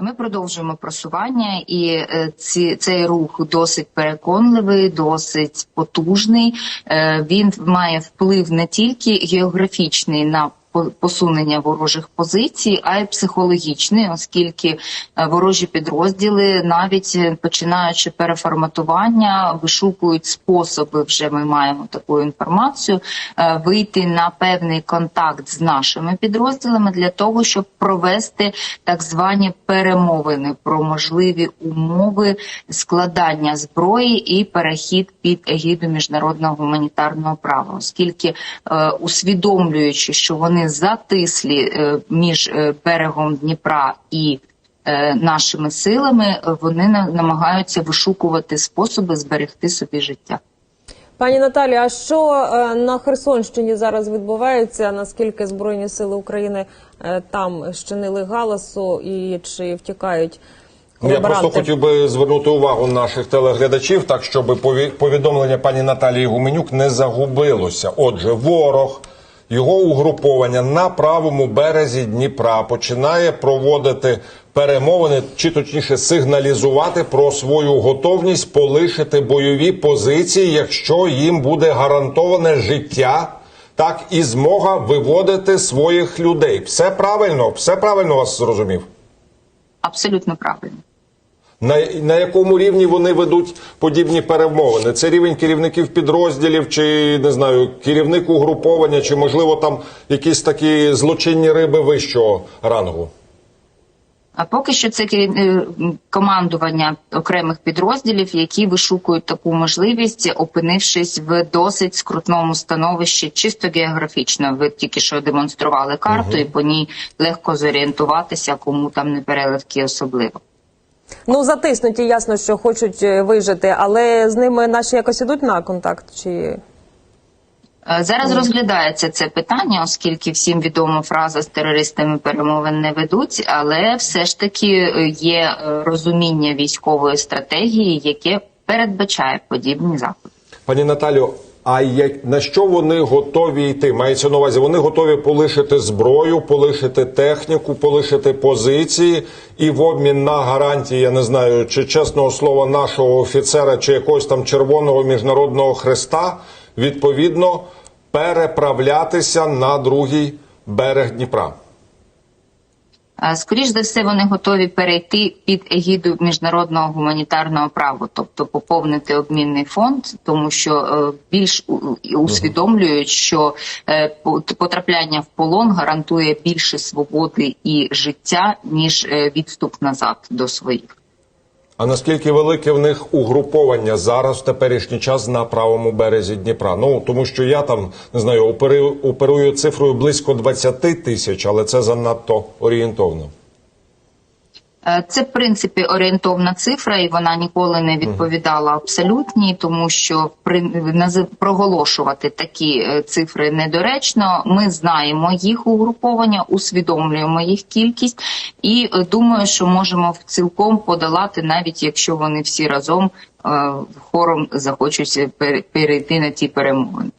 Ми продовжуємо просування, і е, ці, цей рух досить переконливий, досить потужний. Е, Він має вплив не тільки географічний на посунення ворожих позицій, а й психологічний, оскільки е, ворожі підрозділи, навіть е, починаючи переформатування, вишукують способи. Вже ми маємо таку інформацію е, вийти на певний контакт з нашими підрозділами для того, щоб провести так звані перемовини про можливі умови складання зброї і перехід під егіду міжнародного гуманітарного права, оскільки усвідомлюючи, що вони затислі е, між е, берегом Дніпра і е, нашими силами, вони на- намагаються вишукувати способи зберегти собі життя. Пані Наталі, а що на Херсонщині зараз відбувається? Наскільки Збройні сили України там щинили галасу і чи втікають Ну, Я просто хотів би звернути увагу наших телеглядачів, так щоб пові- повідомлення пані Наталії Гуменюк не загубилося. Отже, ворог. Його угруповання на правому березі Дніпра починає проводити перемовини, чи точніше сигналізувати про свою готовність полишити бойові позиції, якщо їм буде гарантоване життя, так і змога виводити своїх людей. Все правильно, все правильно вас зрозумів. Абсолютно правильно. На, на якому рівні вони ведуть подібні перемовини? Це рівень керівників підрозділів, чи не знаю, керівник угруповання, чи можливо там якісь такі злочинні риби вищого рангу? А поки що це е, командування окремих підрозділів, які вишукують таку можливість, опинившись в досить скрутному становищі, чисто географічно. Ви тільки що демонстрували карту, і по ній легко зорієнтуватися, кому там не переливки особливо. Ну затиснуті, ясно, що хочуть е, вижити, але з ними наші якось ідуть на контакт чи Е, Зараз розглядається це питання, оскільки всім відома фраза з терористами перемовин не ведуть, але все ж таки е, є розуміння військової стратегії, яке передбачає подібні заходи. Пані Наталю, а як, на що вони готові йти? Мається на увазі, вони готові полишити зброю, полишити техніку, полишити позиції і в обмін на гарантії, я не знаю, чи чесного слова нашого офіцера, чи якогось там червоного міжнародного хреста, відповідно переправлятися на другий берег Дніпра. Е, Скоріш за все, вони готові перейти під егіду міжнародного гуманітарного права, тобто поповнити обмінний фонд, тому що е, більш усвідомлюють, що е, по- потрапляння в полон гарантує більше свободи і життя ніж е, відступ назад до своїх. А наскільки велике в них угруповання зараз в теперішній час на правому березі Дніпра? Ну тому що я там не знаю, оперую, оперую цифрою близько 20 тисяч, але це занадто орієнтовно. Е, Це в принципі орієнтовна цифра, і вона ніколи не відповідала абсолютній, тому що проголошувати такі е, цифри недоречно. Ми знаємо їх угруповання, усвідомлюємо їх кількість, і е, думаю, що можемо цілком подолати, навіть якщо вони всі разом хором захочуть пере- перейти на ті перемовини.